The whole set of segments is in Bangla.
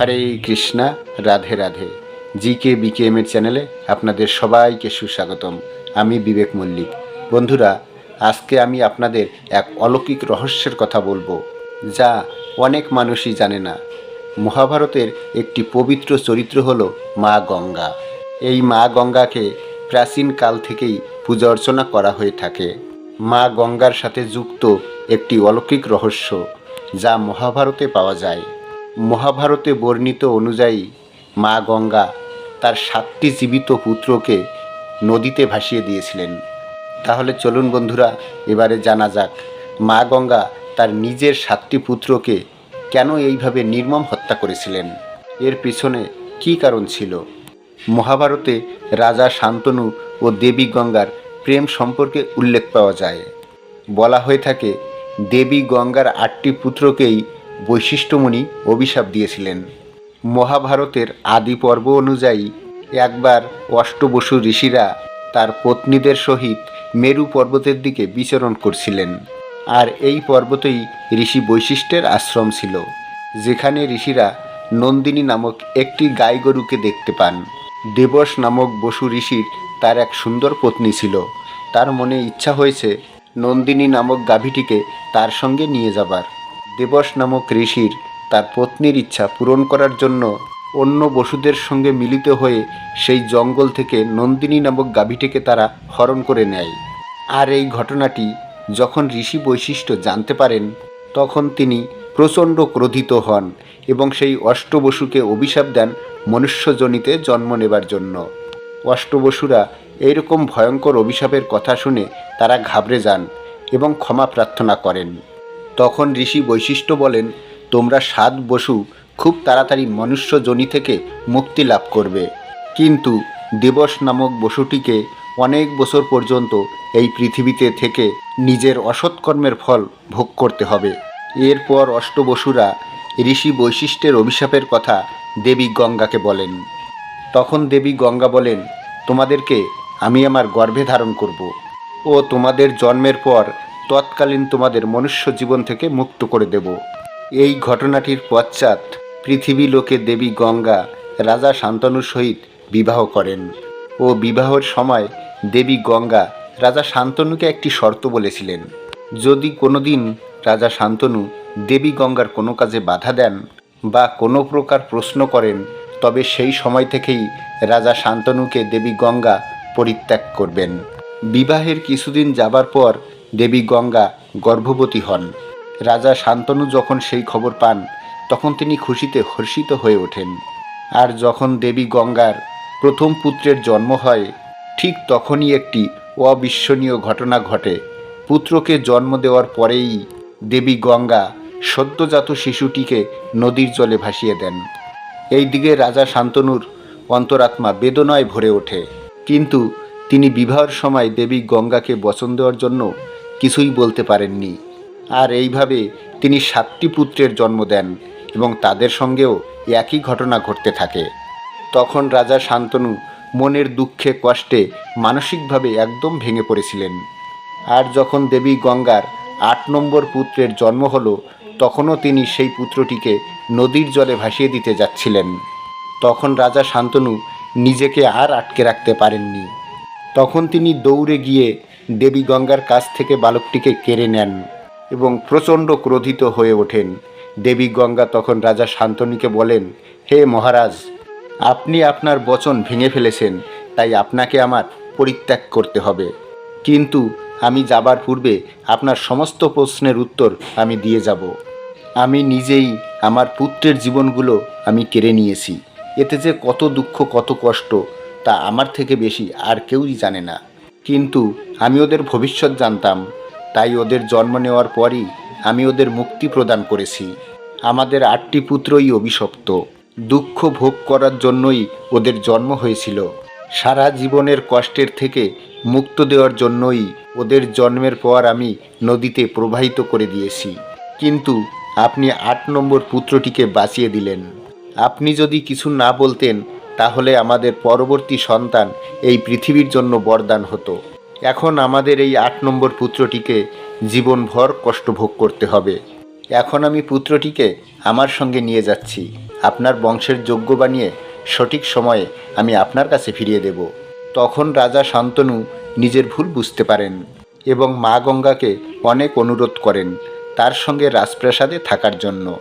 Hare Krishna, Radhe Radhe. G K BKM এর চ্যানেলে আপনাদের সবাইকে সুস্বাগতম। আমি বিবেক মল্লিক। বন্ধুরা, আজকে আমি আপনাদের এক অলৌকিক রহস্যের কথা বলব, যা অনেক মানুষই জানে না। মহাভারতের একটি পবিত্র চরিত্র হল মা গঙ্গা। এই মা গঙ্গাকে প্রাচীন কাল থেকেই পূজা অর্চনা করা হয়ে থাকে। মা গঙ্গার সাথে যুক্ত একটি অলৌকিক রহস্য, যা মহাভারতে পাওয়া যায়। মহাভারতে বর্ণিত অনুযায়ী মা গঙ্গা তার সাতটি জীবিত পুত্রকে নদীতে ভাসিয়ে দিয়েছিলেন। তাহলে চলুন বন্ধুরা, এবারে জানা যাক, মা গঙ্গা তার নিজের সাতটি পুত্রকে কেন এইভাবে নির্মম হত্যা করেছিলেন? এর পিছনে কী কারণ ছিল? মহাভারতে রাজা শান্তনু ও দেবী গঙ্গার প্রেম সম্পর্কে উল্লেখ পাওয়া যায়। বলা হয়ে থাকে, দেবী গঙ্গার আটটি পুত্রকেই বৈশিষ্ট্যমণি অভিশাপ দিয়েছিলেন। মহাভারতের আদি পর্ব অনুযায়ী একবার অষ্টবসু ঋষিরা তার পত্নীদের সহিত মেরু পর্বতের দিকে বিচরণ করছিলেন। আর এই পর্বতেই ঋষি বৈশিষ্ট্যের আশ্রম ছিল, যেখানে ঋষিরা নন্দিনী নামক একটি গাই গরুকে দেখতে পান। দেবস নামক বসু ঋষির তার এক সুন্দর পত্নী ছিল। তার মনে ইচ্ছা হয়েছে নন্দিনী নামক গাভীটিকে তার সঙ্গে নিয়ে যাবার। দেবস নামক ঋষির তার পত্নীর ইচ্ছা পূরণ করার জন্য অন্য বসুদের সঙ্গে মিলিত হয়ে সেই জঙ্গল থেকে নন্দিনী নামক গাভীটিকে তারা হরণ করে নেয়। আর এই ঘটনাটি যখন ঋষি বৈশিষ্ট্য জানতে পারেন, তখন তিনি প্রচণ্ড ক্রোধিত হন এবং সেই অষ্টবসুকে অভিশাপ দেন মনুষ্যজনিতে জন্ম নেবার জন্য। অষ্টবসুরা এইরকম ভয়ঙ্কর অভিশাপের কথা শুনে তারা ঘাবড়ে যান এবং ক্ষমা প্রার্থনা করেন। তখন ঋষি বৈশিষ্ট্য বলেন, তোমরা সাত বসু খুব তাড়াতাড়ি মনুষ্যজনি থেকে মুক্তি লাভ করবে। কিন্তু দেবস নামক বসুটিকে অনেক বছর পর্যন্ত এই পৃথিবীতে থেকে নিজের অসৎকর্মের ফল ভোগ করতে হবে। এরপর অষ্টবসুরা ঋষি বৈশিষ্ট্যের অভিশাপের কথা দেবী গঙ্গাকে বলেন। তখন দেবী গঙ্গা বলেন, তোমাদেরকে আমি আমার গর্ভে ধারণ করব। ও তোমাদের জন্মের পর তৎকালীন তোমাদের মনুষ্য জীবন থেকে মুক্ত করে দেব। এই ঘটনাটির পশ্চাৎ পৃথিবী লোকে দেবী গঙ্গা, রাজা শান্তনুর সহিত বিবাহ করেন ও বিবাহের সময় দেবী গঙ্গা রাজা শান্তনুকে একটি শর্ত বলেছিলেন, যদি কোনোদিন রাজা শান্তনু দেবী গঙ্গার কোনো কাজে বাধা দেন বা কোনো প্রকার প্রশ্ন করেন, তবে সেই সময় থেকেই রাজা শান্তনুকে দেবী গঙ্গা পরিত্যাগ করবেন। বিবাহের কিছুদিন যাবার পর দেবী গঙ্গা গর্ভবতী হন। রাজা শান্তনু যখন সেই খবর পান, তখন তিনি খুশিতে হর্ষিত হয়ে ওঠেন। আর যখন দেবী গঙ্গার প্রথম পুত্রের জন্ম হয়, ঠিক তখনই একটি অবিস্মরণীয় ঘটনা ঘটে। পুত্রকে জন্ম দেওয়ার পরেই দেবী গঙ্গা সদ্যজাত শিশুটিকে নদীর জলে ভাসিয়ে দেন। এই দিকে রাজা শান্তনুর অন্তরাত্মা বেদনায় ভরে ওঠে। কিন্তু তিনি বিবাহের সময় দেবী গঙ্গাকে বচন দেওয়ার জন্য কিছুই বলতে পারেননি। আর এইভাবে তিনি সাতটি পুত্রের জন্ম দেন এবং তাদের সঙ্গেও একই ঘটনা ঘটতে থাকে। তখন রাজা শান্তনু মনের দুঃখে কষ্টে মানসিকভাবে একদম ভেঙে পড়েছিলেন। আর যখন দেবী গঙ্গার আট নম্বর পুত্রের জন্ম হলো, তখনও তিনি সেই পুত্রটিকে নদীর জলে ভাসিয়ে দিতে যাচ্ছিলেন। তখন রাজা শান্তনু নিজেকে আর আটকে রাখতে পারেননি। তখন তিনি দৌড়ে গিয়ে দেবী গঙ্গার কাছ থেকে বালকটিকে কেড়ে নেন এবং প্রচণ্ড ক্রোধিত হয়ে ওঠেন। দেবী গঙ্গা তখন রাজা শান্তনুকে বলেন, হে মহারাজ, আপনি আপনার বচন ভেঙে ফেলেছেন, তাই আপনাকে আমার পরিত্যাগ করতে হবে। কিন্তু আমি যাবার পূর্বে আপনার সমস্ত প্রশ্নের উত্তর আমি দিয়ে যাব। আমি নিজেই আমার পুত্রের জীবনগুলো আমি কেড়ে নিয়েছি। এতে যে কত দুঃখ, কত কষ্ট, তা আমার থেকে বেশি আর কেউই জানে না। কিন্তু আমি ওদের ভবিষ্যৎ জানতাম। তাই ওদের জন্ম নেওয়ার পরই আমি ওদের মুক্তি প্রদান করেছি। আমাদের আটটি পুত্রই অভিশপ্ত। দুঃখ ভোগ করার জন্যই ওদের জন্ম হয়েছিল। সারা জীবনের কষ্টের থেকে মুক্ত দেওয়ার জন্যই ওদের জন্মের পর আমি নদীতে প্রবাহিত করে দিয়েছি। কিন্তু আপনি আট নম্বর পুত্রটিকে বাঁচিয়ে দিলেন। আপনি যদি কিছু না বলতেন তাহলে আমাদের পরবর্তী সন্তান এই পৃথিবীর জন্য বরদান হতো। এখন আমাদের এই আট নম্বর পুত্রটিকে জীবনভর কষ্ট ভোগ করতে হবে। এখন আমি পুত্রটিকে আমার সঙ্গে নিয়ে যাচ্ছি। আপনার বংশের যোগ্য বানিয়ে সঠিক সময়ে আমি আপনার কাছে ফিরিয়ে দেব। তখন রাজা শান্তনু নিজের ভুল বুঝতে পারেন এবং মা গঙ্গাকে অনেক অনুরোধ করেন তার সঙ্গে রাজপ্রাসাদে থাকার জন্য।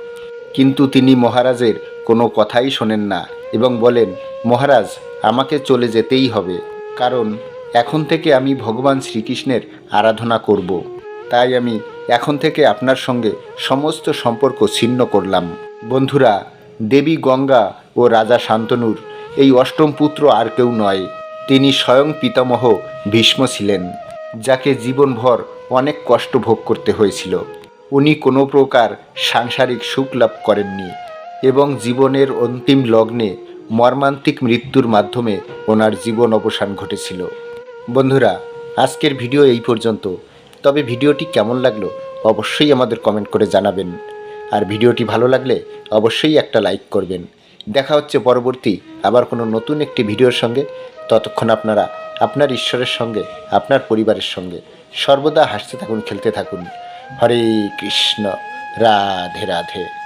কিন্তু তিনি মহারাজের কোনো কথাই শোনেন না এবং বলেন, মহারাজ, আমাকে চলে যেতেই হবে। কারণ এখন থেকে আমি ভগবান শ্রীকৃষ্ণের আরাধনা করব। তাই আমি এখন থেকে আপনার সঙ্গে সমস্ত সম্পর্ক ছিন্ন করলাম। বন্ধুরা, দেবী গঙ্গা ও রাজা শান্তনুর এই অষ্টম পুত্র আর কেউ নয়। তিনি স্বয়ং পিতামহ ভীষ্ম ছিলেন, যাকে জীবনভর অনেক কষ্ট ভোগ করতে হয়েছিল। উনি কোনো প্রকার সাংসারিক সুখ লাভ করেননি। এবং জীবনের অন্তিম লগ্নে মর্মান্তিক মৃত্যুর মাধ্যমে ওনার জীবন অবসান ঘটেছিল। বন্ধুরা, আজকের ভিডিও এই পর্যন্ত। তবে ভিডিওটি কেমন লাগল অবশ্যই আমাদের কমেন্ট করে জানাবেন। আর ভিডিওটি ভালো লাগলে অবশ্যই একটা লাইক করবেন। দেখা হচ্ছে পরবর্তী আবার কোনো নতুন একটি ভিডিওর সঙ্গে। ততক্ষণ আপনারা আপনার ঈশ্বরের সঙ্গে, আপনার পরিবারের সঙ্গে সর্বদা হাসতে থাকুন, খেলতে থাকুন। হরে কৃষ্ণ, রাধে রাধে।